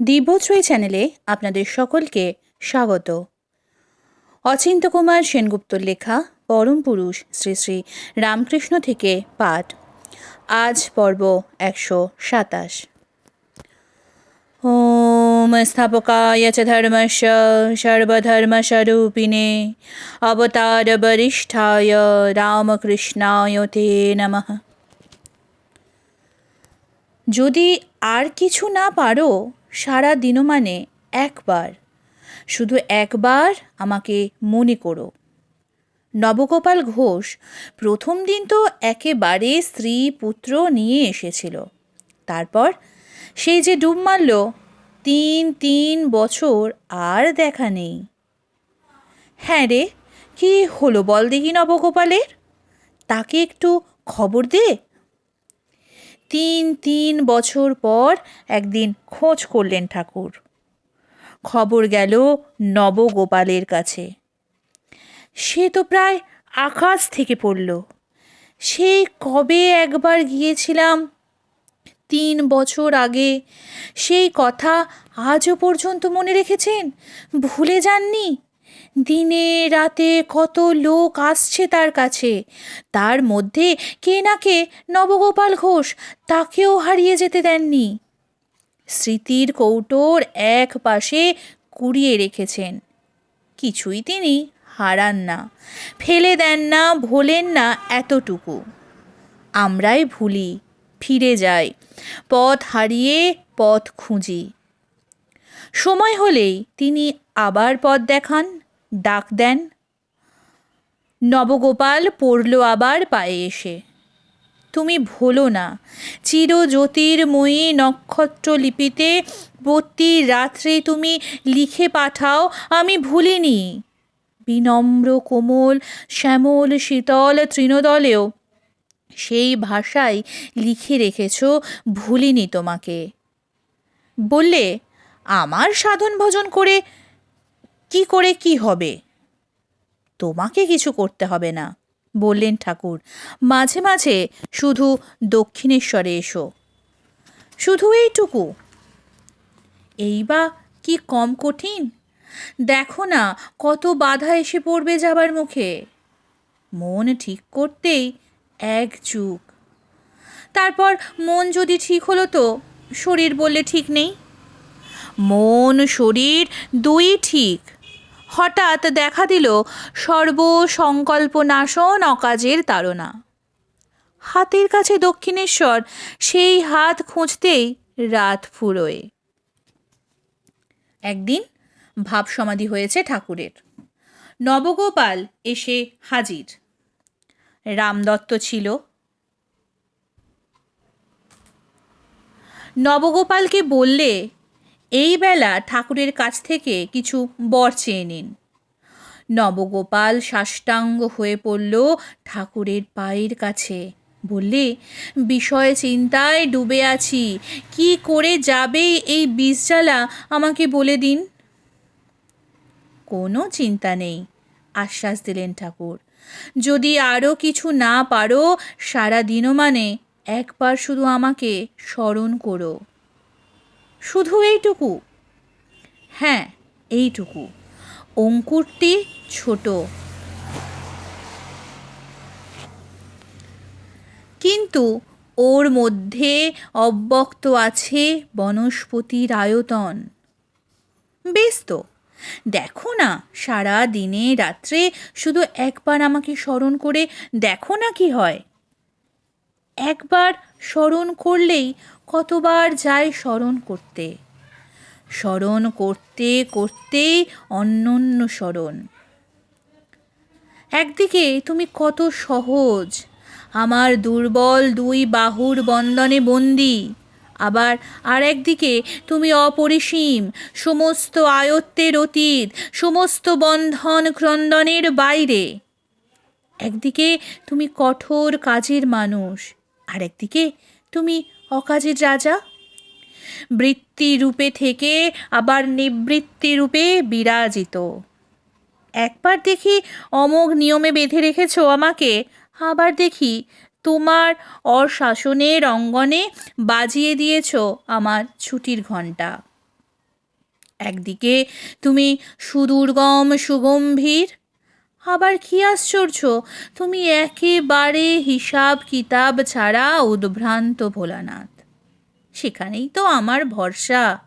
দিব্যশ্রী চ্যানেলে আপনাদের সকলকে স্বাগত। অচিন্ত কুমার সেনগুপ্তর লেখা, পরম পুরুষ, শ্রী শ্রী রামকৃষ্ণ থেকে পাঠ। আজ পর্ব একশো সাতাশ। ওম স্থাপকায় চ ধর্মস্য সর্বধর্মস্বরূপিণে অবতার বরিষ্ঠায় রামকৃষ্ণায় তে নমঃ। যদি আর কিছু না পারো সারা দিনমানে একবার। শুধু একবার আমাকে মনে করো। নবগোপাল ঘোষ প্রথম দিন তো একেবারে স্ত্রী পুত্র নিয়ে এসেছিল। তারপর সেই যে ডুব মারল, তিন তিন বছর আর দেখা নেই। হ্যাঁ রে, কি হলো বল দেখি নবগোপালের? তাকে একটু খবর দে। তিন তিন বছর পর একদিন খোঁজ করলেন ঠাকুর। খবর গেল নবগোপালের কাছে। সে তো প্রায় আকাশ থেকে পড়ল। সেই কবে একবার গিয়েছিলাম? তিন বছর আগে। সেই কথা আজও পর্যন্ত মনে রেখেছেন? ভুলে যাননি? দিনে, রাতে কত লোক আসছে তার কাছে। তার মধ্যে কে না কে নবগোপাল ঘোষ, তাকেও হারিয়ে যেতে দেননি। স্মৃতির কৌটোর এক পাশে কুড়িয়ে রেখেছেন। কিছুই তিনি হারান না, ফেলে দেন না, ভোলেন না এতটুকু। আমরাই ভুলি, ফিরে যাই, পথ হারিয়ে পথ খুঁজি। সময় হলেই তিনি আবার পথ দেখান ডাক দেন। নবগোপাল পড়ল আবার পায়ে এসে। তুমি ভোলো না চির জ্যোতির্ময়ী নক্ষত্র লিপিতে প্রতি রাত্রে তুমি লিখে পাঠাও, আমি ভুলিনি। বিনম্র, কোমল, শ্যামল, শীতল তৃণদলেও সেই ভাষায় লিখে রেখেছ, ভুলিনি তোমাকে। বললে, আমার সাধন ভজন করে কি করে কি হবে? তোমাকে কিছু করতে হবে না, বললেন ঠাকুর। মাঝে মাঝে শুধু দক্ষিণেশ্বরে এসো। শুধু এইটুকু। এই বা কি কম কঠিন? দেখো না, কত বাধা এসে পড়বে যাবার মুখে। মন ঠিক করতেই এক যুগ। তারপর মন যদি ঠিক হলো তো, শরীর বললে ঠিক নেই। মন, শরীর দুই ঠিক। হঠাৎ দেখা দিল সর্বসংকল্প নাশন অকাজের তাড়না। হাতের কাছে দক্ষিণেশ্বর সেই হাত খুঁজতেই রাত ফুরোয়। একদিন ভাব সমাধি হয়েছে ঠাকুরের। নবগোপাল এসে হাজির। রামদত্ত ছিল। নবগোপালকে বললে এই বেলা ঠাকুরের কাছ থেকে কিছু বর চেয়ে নিন। নবগোপাল সাষ্টাঙ্গ হয়ে পড়ল ঠাকুরের পায়ের কাছে। বললে, বিষয় চিন্তায় ডুবে আছি, কি করে যাবে এই বিষজ্বালা আমাকে বলে দিন। কোনো চিন্তা নেই, আশ্বাস দিলেন ঠাকুর। যদি আরও কিছু না পারো সারা দিনও মানে একবার শুধু আমাকে স্মরণ করো। শুধু এইটুকু? হ্যাঁ এইটুকু। অঙ্কুরটি ছোট। কিন্তু ওর মধ্যে অব্যক্ত আছে বনস্পতির আয়তন। বেশ তো। দেখো না, সারা দিনে রাত্রে শুধু একবার আমাকে স্মরণ করে দেখো না কি হয়। একবার স্মরণ করলেই কতবার যায় স্মরণ করতে? স্মরণ করতে, করতেই অন্যন্য স্মরণ। একদিকে তুমি কত সহজ, আমার দুর্বল দুই বাহুর বন্দনে বন্দি। আবার আর একদিকে তুমি অপরিসীম, সমস্ত আয়ত্তের অতীত, সমস্ত বন্ধন ক্রন্দনের বাইরে। একদিকে তুমি কঠোর কাজের মানুষ আর একদিকে তুমি অকাজের রাজা? বৃত্তি রূপে থেকে আবার নিবৃত্তি রূপে বিরাজিত। একবার দেখি অমোঘ নিয়মে বেঁধে রেখেছ আমাকে, আবার দেখি তোমার অশাসনের অঙ্গনে বাজিয়ে দিয়েছ আমার ছুটির ঘণ্টা। একদিকে তুমি সুদুর্গম সুগম্ভীর আবার কি আশ্চর্য? তুমি একেবারে হিসাব কিতাব ছাড়া উদ্ভ্রান্ত ভোলানাথ। সেখানেই তো আমার ভরসা।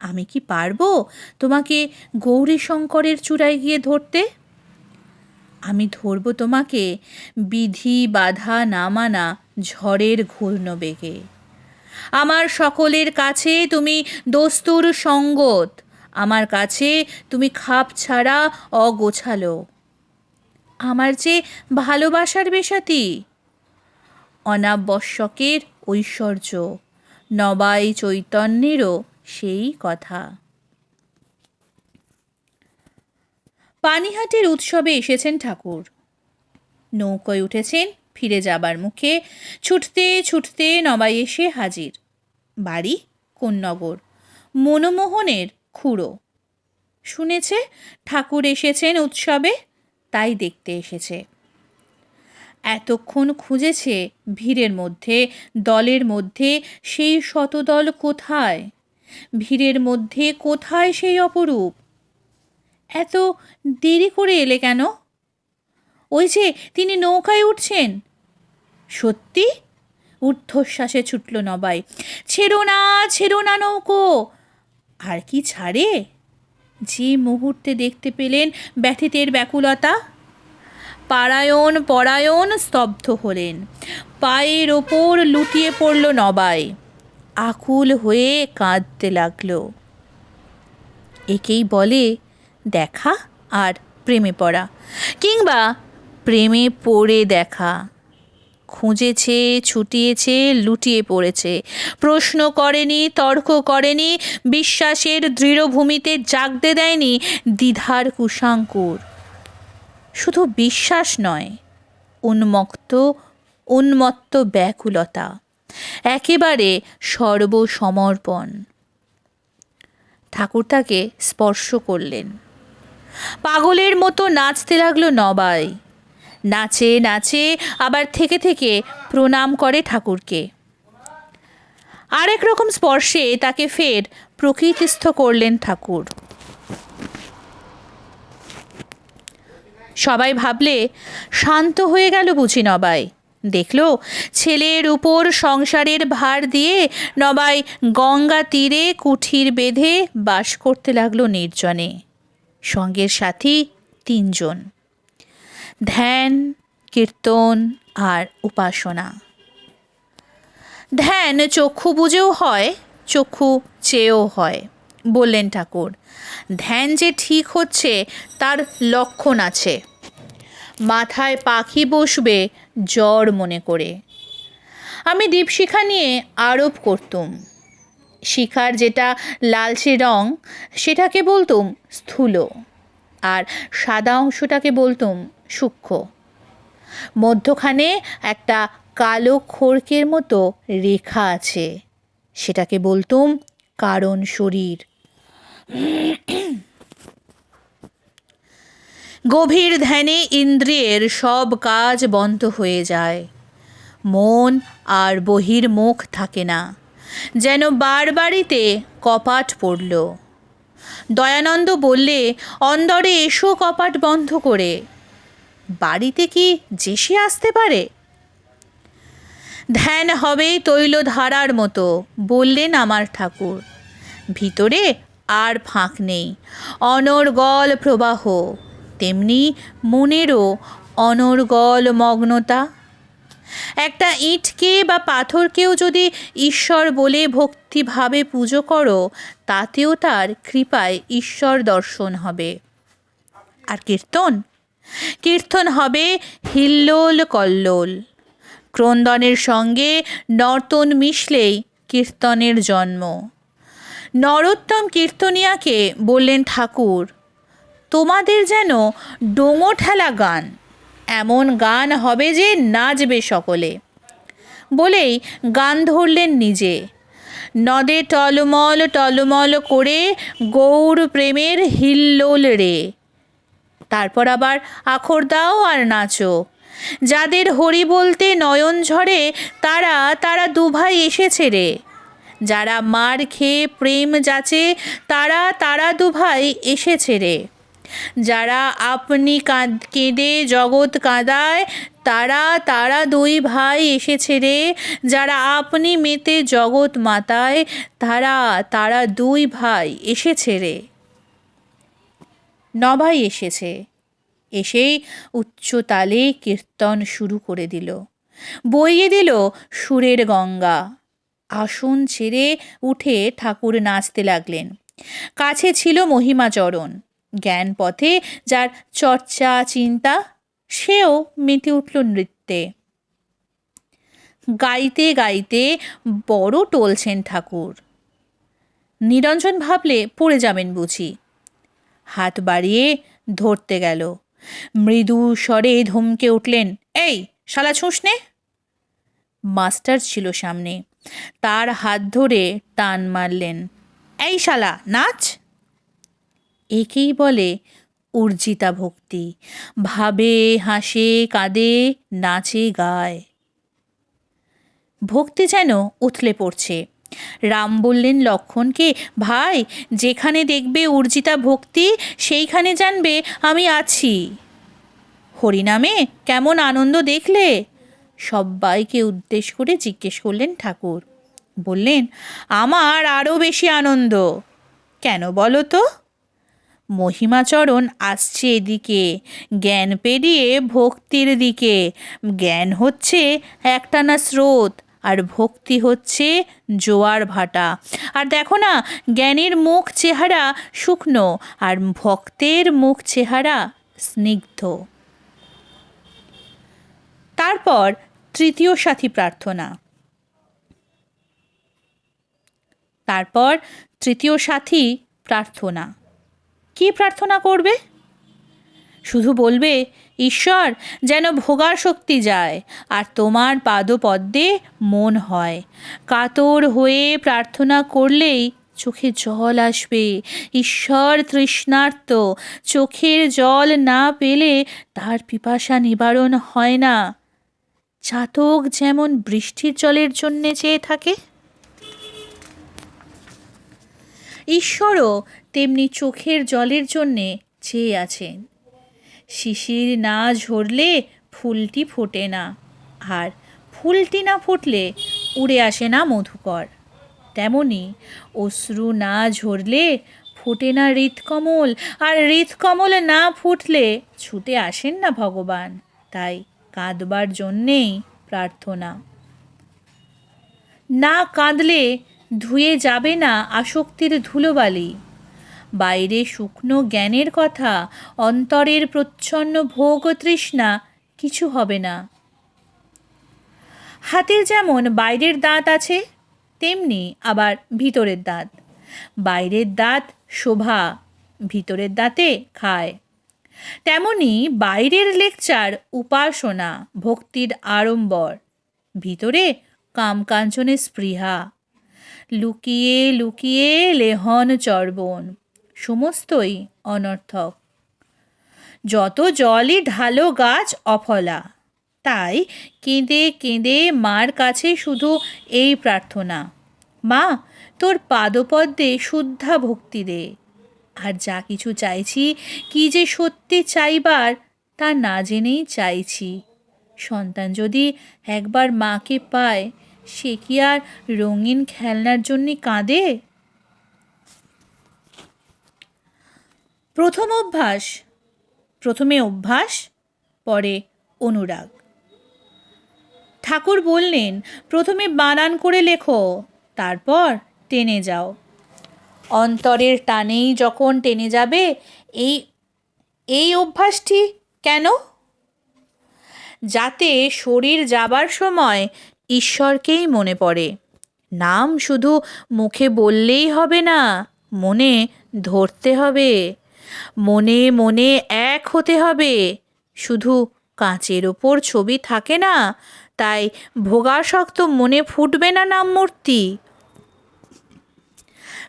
আমি কি পারব তোমাকে গৌরীশঙ্করের চূড়ায় গিয়ে ধরতে? আমি ধরবো তোমাকে বিধি বাধা না মানা ঝড়ের ঘূর্ণ বেগে। আমার সকলের কাছে তুমি দস্তুর সঙ্গত। আমার কাছে তুমি খাপ ছাড়া অগোছালো। আমার যে ভালোবাসার বেশাতি অনাবশ্যকের ঐশ্বর্য, নবাই চৈতন্যেরও সেই কথা। পানিহাটির উৎসবে এসেছেন ঠাকুর। নৌকোয় উঠেছেন, ফিরে যাবার মুখে ছুটতে ছুটতে নবাই এসে হাজির। বাড়ি কোন্নগর, মনমোহনের খুঁড়ো। শুনেছে ঠাকুর এসেছেন উৎসবে? তাই দেখতে এসেছে। এতক্ষণ খুঁজেছে ভিড়ের মধ্যে, দলের মধ্যে সেই শতদল কোথায়? ভিড়ের মধ্যে কোথায় সেই অপরূপ? এত দেরি করে এলে কেন? ওই যে তিনি নৌকায় উঠছেন। সত্যি? ঊর্ধ্বশ্বাসে ছুটল নবাই। ছেড়ো না ছেড়ো না নৌকো। আর কি ছাড়ে? যে মুহূর্তে দেখতে পেলেন ব্যথিতের ব্যাকুলতা, পারায়ণ পরায়ণ স্তব্ধ হলেন। পায়ের ওপর লুটিয়ে পড়ল নবাই। আকুল হয়ে কাঁদতে লাগল। একেই বলে দেখা আর প্রেমে পড়া, কিংবা প্রেমে পড়ে দেখা। খুঁজেছে, ছুটিয়েছে, লুটিয়ে পড়েছে। প্রশ্ন করেনি, তর্ক করেনি, বিশ্বাসের দৃঢ়ভূমিতে জাগতে দেয়নি দ্বিধার কুশাঙ্কুর। শুধু বিশ্বাস নয়, উন্মত্ত উন্মত্ত ব্যাকুলতা, একেবারে সর্বসমর্পণ। ঠাকুর তাকে স্পর্শ করলেন। পাগলের মতো নাচতে লাগল নবাই। নাচে নাচে, আবার থেকে থেকে প্রণাম করে ঠাকুরকে। আরেক রকম স্পর্শে তাকে ফের প্রকৃতিস্থ করলেন ঠাকুর। সবাই ভাবলে, শান্ত হয়ে গেল বুঝি নবাই। দেখল, ছেলের উপর সংসারের ভার দিয়ে নবাই গঙ্গা তীরে কুঠির বেঁধে বাস করতে লাগল নির্জনে। সঙ্গের সাথী তিনজন। ধ্যান, কীর্তন আর উপাসনা। ধ্যান চক্ষু বুঝেও হয়, চক্ষু চেয়েও হয়, বললেন ঠাকুর। ধ্যান যে ঠিক হচ্ছে, তার লক্ষণ আছে। মাথায় পাখি বসবে, জ্বর মনে করে। আমি দীপশিখা নিয়ে আরোপ করতুম। শিখার যেটা লালচে রং সেটাকে বলতুম স্থূল। আর সাদা অংশটাকে বলতুম সূক্ষ্ম। মধ্যখানে একটা কালো খড়কের মতো রেখা আছে, সেটাকে বলতুম কারণ শরীর। গভীর ধ্যানে ইন্দ্রিয়ের সব কাজ বন্ধ হয়ে যায়। মন আর বহির্মুখ থাকে না, যেন বারবারিতে কপাট পড়ল। দয়ানন্দ বললে, অন্দরে এসো কপাট বন্ধ করে। বাড়িতে কি জেসে আসতে পারে? ধ্যান হবে তৈলধারার মতো, বললেন আমার ঠাকুর। ভিতরে আর ফাঁক নেই, অনর্গল প্রবাহ, তেমনি মনেরও অনর্গল মগ্নতা। একটা ইটকে বা পাথরকেও যদি ঈশ্বর বলে ভক্তিভাবে পুজো করো, তাতেও তার কৃপায় ঈশ্বর দর্শন হবে। আর কীর্তন? কীর্তন হবে হিল্লোল কল্লোল। ক্রন্দনের সঙ্গে নর্তন মিশলেই কীর্তনের জন্ম। নরোত্তম কীর্তনিয়াকে বললেন ঠাকুর, তোমাদের যেন ডোঙো ঠেলা গান, এমন গান হবে যে নাচবে সকলে। বলেই গান ধরলেন নিজে। নদে টলমল টলমল করে গৌর প্রেমের হিল্লোল রে। তারপর আবার আখর দাও আর নাচো। যাদের হরি বলতে নয়ন ঝরে, তারা তারা দুভাই এসেছে রে। যারা মার খেয়ে প্রেম যাচে, তারা তারা দুভাই এসেছে রে। যারা আপনি কাঁদ জগৎ কাঁদায়, তারা তারা দুই ভাই এসেছে রে। যারা আপনি মেতে জগৎ মাতায়, তারা তারা দুই ভাই এসেছে রে। নভাই এসেছে। এসেই উচ্চ তালে কীর্তন শুরু করে দিল। বইয়ে দিল সুরের গঙ্গা। আসন ছেড়ে উঠে ঠাকুর নাচতে লাগলেন। কাছে ছিল মহিমাচরণ জ্ঞান পথে যার চর্চা, চিন্তা, সেও মেতে উঠল নৃত্যে। গাইতে গাইতে বড় টলছেন ঠাকুর। নিরঞ্জন ভাবলে, পড়ে যাবেন বুঝি। হাত বাড়িয়ে ধরতে গেল। মৃদু স্বরে ধমকে উঠলেন, এই, শালা ছুঁসনে মাস্টার ছিল সামনে। তার হাত ধরে টান মারলেন, এই শালা, নাচ! একেই বলে উর্জিতা ভক্তি। ভাবে, হাসে, কাঁদে, নাচে, গায়। ভক্তি যেন উথলে পড়ছে। রাম বললেন লক্ষণকে ভাই, যেখানে দেখবে উর্জিতা ভক্তি, সেইখানে জানবে আমি আছি। হরিনামে কেমন আনন্দ দেখলে? সব্বাইকে উদ্দেশ্য করে জিজ্ঞেস করলেন ঠাকুর। বললেন, আমার আরও বেশি আনন্দ। কেন বলো তো? মহিমাচরণ আসছে এদিকে। জ্ঞান পেরিয়ে ভক্তির দিকে। জ্ঞান হচ্ছে একটানা স্রোত, আর ভক্তি হচ্ছে জোয়ার ভাটা। আর দেখো না, জ্ঞানের মুখ চেহারা শুকনো, আর ভক্তের মুখ চেহারা স্নিগ্ধ। তারপর তৃতীয় সাথী প্রার্থনা। তারপর তৃতীয় সাথী প্রার্থনা। কি প্রার্থনা করবে? শুধু বলবে, ঈশ্বর, যেন ভোগার শক্তি যায়, আর তোমার পাদপদ্মে মন হয়। কাতর হয়ে প্রার্থনা করলেই চোখে জল আসবে। ঈশ্বর তৃষ্ণার্ত, চোখের জল না পেলে তার পিপাসা নিবারণ হয় না। চাতক যেমন বৃষ্টির জলের জন্যে চেয়ে থাকে ঈশ্বরও তেমনি চোখের জলের জন্যে চেয়ে আছেন। শিশির না ঝরলে ফুলটি ফোটে না, আর ফুলটি না ফুটলে উড়ে আসে না মধুকর। তেমনি অশ্রু না ঝরলে ফোটে না হৃৎকমল, আর হৃৎকমল না ফুটলে ছুটে আসেন না ভগবান, তাই কাঁদবার জন্যেই প্রার্থনা। না কাঁদলে ধুয়ে যাবে না আসক্তির ধুলোবালি। বাইরে শুকনো জ্ঞানের কথা, অন্তরের প্রচ্ছন্ন ভোগ তৃষ্ণা, কিছু হবে না। হাতের যেমন বাইরের দাঁত আছে, তেমনি আবার ভিতরের দাঁত। বাইরের দাঁত শোভা, ভিতরের দাঁতে খায়। তেমনি বাইরের লেকচার উপাসনা, ভক্তির আড়ম্বর। ভিতরে কামকাঞ্চনের স্পৃহা। লুকিয়ে লুকিয়ে লেহন চর্বণ, সমস্তই অনর্থক। যত জলই ঢালো গাছ অফলা, তাই কেঁদে কেঁদে মার কাছে শুধু এই প্রার্থনা, মা, তোর পাদপদ্মে শুদ্ধা ভক্তি দে। আর যা কিছু চাইছি, কি যে সত্যি চাইবার, তা না জেনেই চাইছি। সন্তান যদি একবার মাকে পায় সে কি আর রঙিন খেলনার জন্যে কাঁদে? প্রথম অভ্যাস, প্রথমে অভ্যাস, পরে অনুরাগ। ঠাকুর বললেন, প্রথমে বানান করে লেখো, তারপর টেনে যাও। অন্তরের টানেই যখন টেনে যাবে, এই এই অভ্যাসটি কেন? যাতে শরীর যাবার সময় ঈশ্বরকেই মনে পড়ে। নাম শুধু মুখে বললেই হবে না, মনে ধরতে হবে। মনে মনে এক হতে হবে। শুধু কাঁচের ওপর ছবি থাকে না, তাই ভোগাসক্ত মনে ফুটবে না নাম মূর্তি।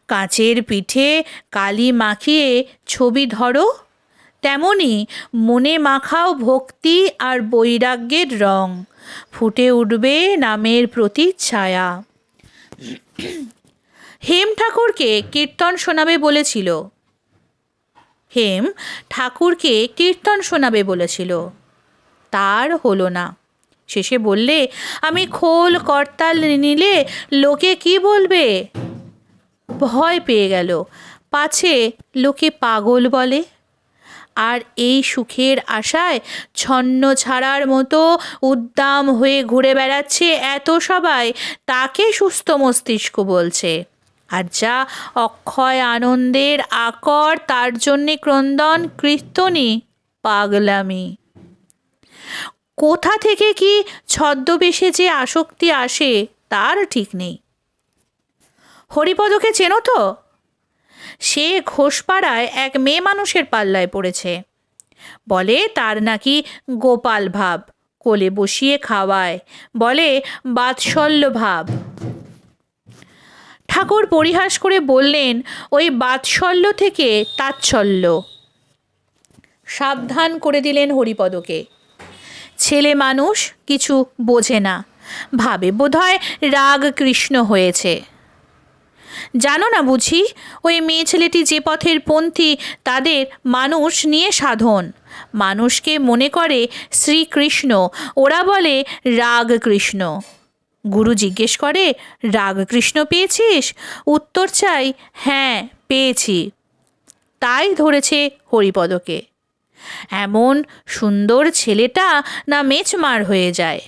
কাঁচের পিঠে কালি মাখিয়ে ছবি ধরো, তেমনি মনে মাখাও ভক্তি আর বৈরাগ্যের রং। ফুটে উঠবে নামের প্রতি ছায়া। হেম ঠাকুরকে কীর্তন শোনাবে বলেছিল। হেম ঠাকুরকে কীর্তন শোনাবে বলেছিল। তার হলো না। শেষে বললে, আমি খোল করতাল নিলে লোকে কি বলবে? ভয় পেয়ে গেল। পাছে লোকে পাগল বলে। আর এই সুখের আশায় ছন্ন ছাড়ার মতো উদ্দাম হয়ে ঘুরে বেড়াচ্ছে এত সবাই, তাকে সুস্থ মস্তিষ্ক বলছে। আর যা অক্ষয় আনন্দের আকর, তার জন্যে ক্রন্দন, কীর্তনই পাগলামি। কোথা থেকে কি ছদ্মবেশে যে আসক্তি আসে, তার ঠিক নেই। হরিপদকে চেনো তো? সে ঘোষপাড়ায় এক মেয়ে মানুষের পাল্লায় পড়েছে। বলে, তার নাকি গোপাল ভাব। কোলে বসিয়ে খাওয়ায়। বলে, বাৎসল্য ভাব। ঠাকুর পরিহাস করে বললেন, ওই বাৎসল্য থেকে তাচ্ছল্য। সাবধান করে দিলেন হরিপদকে। ছেলে মানুষ কিছু বোঝে না। ভাবে বোধহয় রাগ কৃষ্ণ হয়েছে। জানো না বুঝি? ওই মেয়ে ছেলেটি যে পথের পন্থী, তাদের মানুষ নিয়ে সাধন। মানুষকে মনে করে শ্রীকৃষ্ণ। ওরা বলে, রাগ কৃষ্ণ। গুরু জিজ্ঞেস করে, রাগ কৃষ্ণ পেয়েছিস? উত্তর চাই হ্যাঁ পেয়েছি। তাই ধরেছে হরিপদকে। এমন সুন্দর ছেলেটা না মেচমার হয়ে যায়।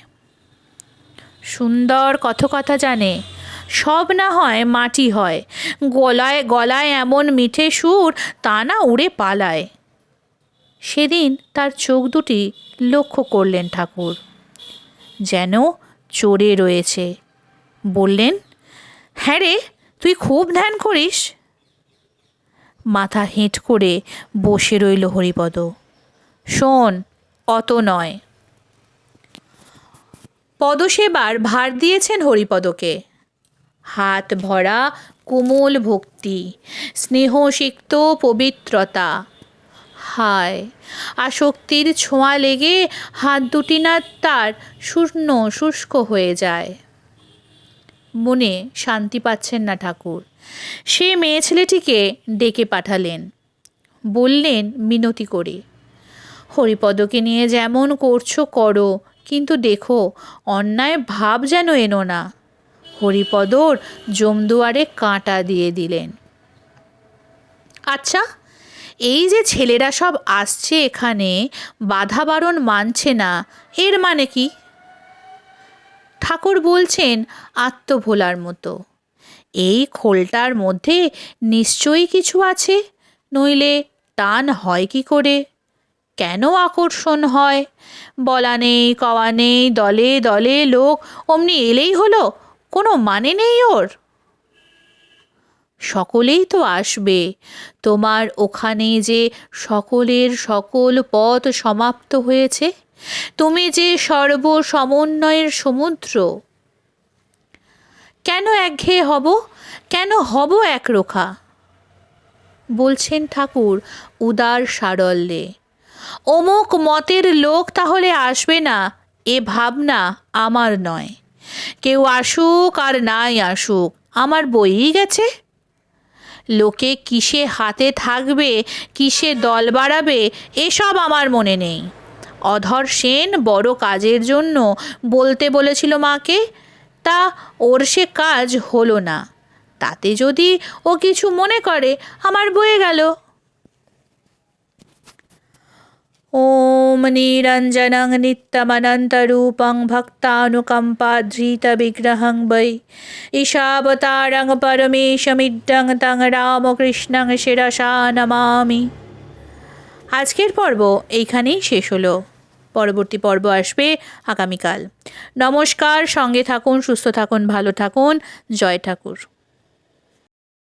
সুন্দর কথকথা জানে। সব না হয় মাটি হয়। গলায় গলায় এমন মিঠে সুর, তা না উড়ে পালায়। সেদিন তার চোখ দুটি লক্ষ্য করলেন ঠাকুর। যেন চড়ে রয়েছে। বললেন হ্যাঁ রে, তুই খুব ধ্যান করিস। মাথা হেঁট করে বসে রইল হরিপদ। শোন, অত নয়। পদসেবার ভার দিয়েছেন হরিপদকে। হাত ভরা কোমল ভক্তি স্নেহসিক্ত পবিত্রতা। হায়, আসক্তির ছোঁয়া লেগে হাত দুটি না তার শূন্য শুষ্ক হয়ে যায়। মনে শান্তি পাচ্ছেন না ঠাকুর। সে মেয়ে ছেলেটিকে ডেকে পাঠালেন। বললেন, মিনতি করে। হরিপদকে নিয়ে যেমন করছ করো, কিন্তু দেখো, অন্যায় ভাব যেন এনো না। হরিপদর জমদুয়ারে কাঁটা দিয়ে দিলেন। আচ্ছা এই যে ছেলেরা সব আসছে এখানে, বাধা বারণ মানছে না, এর মানে কি? ঠাকুর বলছেন, আত্মভোলার মতো। এই খোলটার মধ্যে নিশ্চয়ই কিছু আছে, নইলে টান হয় কি করে? কেন আকর্ষণ হয়? বলা নেই, কওয়া নেই, দলে দলে লোক, অমনি এলেই হলো? কোনো মানে নেই ওর। সকলেই তো আসবে। তোমার ওখানে যে সকলের সকল পথ সমাপ্ত হয়েছে, তুমি যে সর্ব সমন্বয়ের সমুদ্র। কেন একঘেয়ে হব? কেন হব একরোখা বলছেন ঠাকুর উদার সারল্যে। অমুক মতের লোক তাহলে আসবে না, এ ভাবনা আমার নয়। কেউ আসুক আর নাই আসুক, আমার বইই গেছে। লোকে কিসে হাতে থাকবে, কিসে দল বাড়াবে, এসব আমার মনে নেই। অধর সেন বড় কাজের জন্য বলতে বলেছিল মাকে, তা ওর সে কাজ হলো না। তাতে যদি ও কিছু মনে করে, আমার বয়ে গেল। ॐ निरञ्जनं नित्यमनन्तरूपं भक्तानुकम्पाधृतविग्रहं वै ईशावतारं परमेशमिड्डं तं রামকৃষ্ণং শিরসা নমামি আজকের পর্ব এইখানেই শেষ হলো পরবর্তী পর্ব আসবে আগামীকাল নমস্কার সঙ্গে থাকুন সুস্থ থাকুন ভালো থাকুন জয় ঠাকুর